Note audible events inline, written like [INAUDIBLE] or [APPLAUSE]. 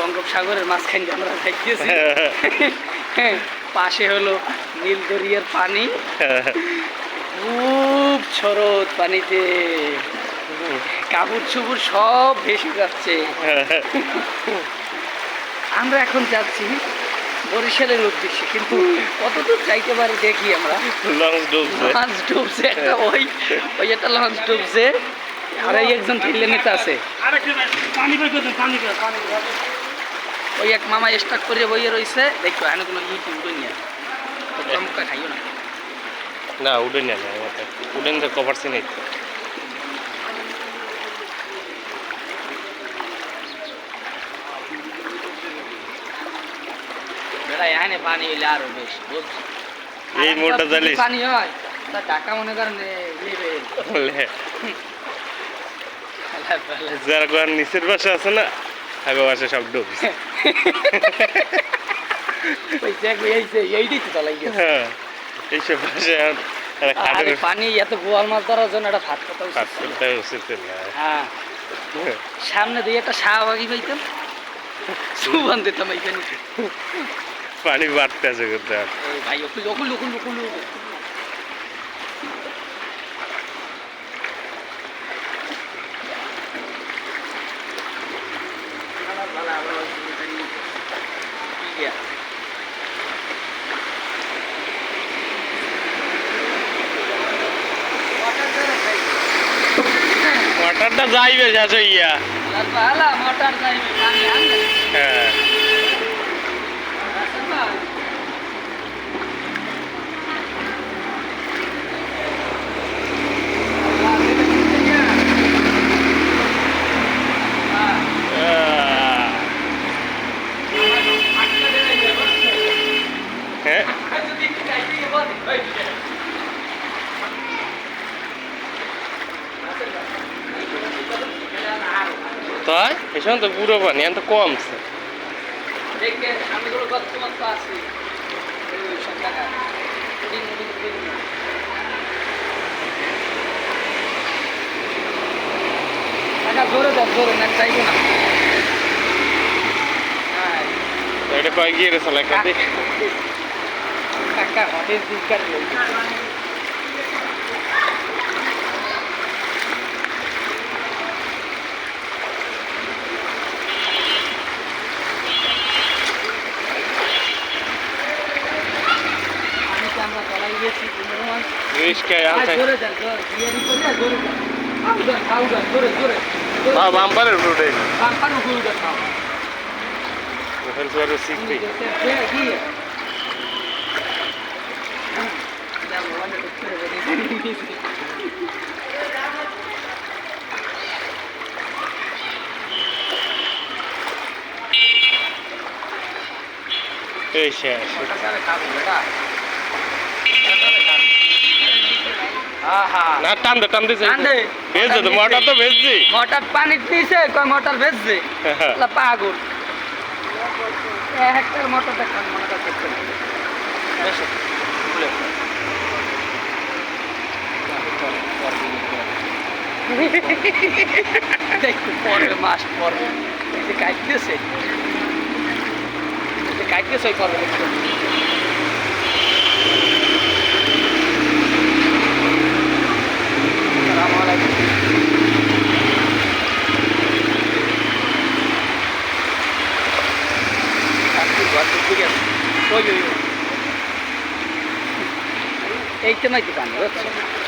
বঙ্গোপসাগরের মাঝখানে আমরা হ্যাঁ, [LAUGHS] পাশে হলো নীলদরিয়ার পানি। খুব স্রোত পানিতে। কাপড় চুপুর সব ভেসে যাচ্ছে। আমরা এখন যাচ্ছি বরিশালের উদ্দেশ্যে কিন্তু কতদূর যাইতে পারি দেখি আমরা। লঞ্চ ডুবছে। লঞ্চ ডুবছে একটা ওই ওই একটা লঞ্চ ডুবছে। আর এই একজন ঠেলে নিতে আছে। ওই এক মামা স্টাক করে বইয়ে রয়েছে দেখো এনে কোনো ইউটিউব করি না চমকা খাইও না। না উডেন না উডেন তো কভার সিনে পানি হইলে আরও বেশি বুঝছ? এই মোটা জালিস পানি হয় তা টাকা মনে করেন যারা নিচের পাশে আছে না আগে সব ডুবছে ওই দেখ এইছে এইটাই তো চালাই গেছে হ্যাঁ এইসব পাশে আরে পানি এত গোয়াল মাছ ধরার জন্য একটা ভাত কথা উচিত করতে উচিত না। হ্যাঁ। সামনে দিয়ে একটা শাহবাগি পাইতাম। সুবান দিতাম এইখানে পানি বাড়তে আছে করতে ভাই ওকুল ওকুল ওকুল ওকুল। ওয়াটারটা যাইবে শেষ হইয়া লালবা তাই? সময় তো পুরো পানি এখন তো কমছে হ্যাঁ, এটা কয় গিয়ে গেছে লেখা কাকা হটের দিককার বাম্পারের শিখবি এই শেষ না টান দে টান দে টান দে। ভেজ দে তো মোটা তো ভেজছি। মোটর পানি দিছে কয় মোটর ভেজছে? লা পাগল। হেক্টর মোটর দেখান মনে করতে দেখতে পরে মাস পরে। দেখতে কাটতেছে। দেখতে কাটতেছে পরে দেখতে আসসালামু আলাইকুম শান্তির ঘর তো ঠিক আছে ওই ওই ওই। এইটা নাই তো পানি বুঝছ আমরা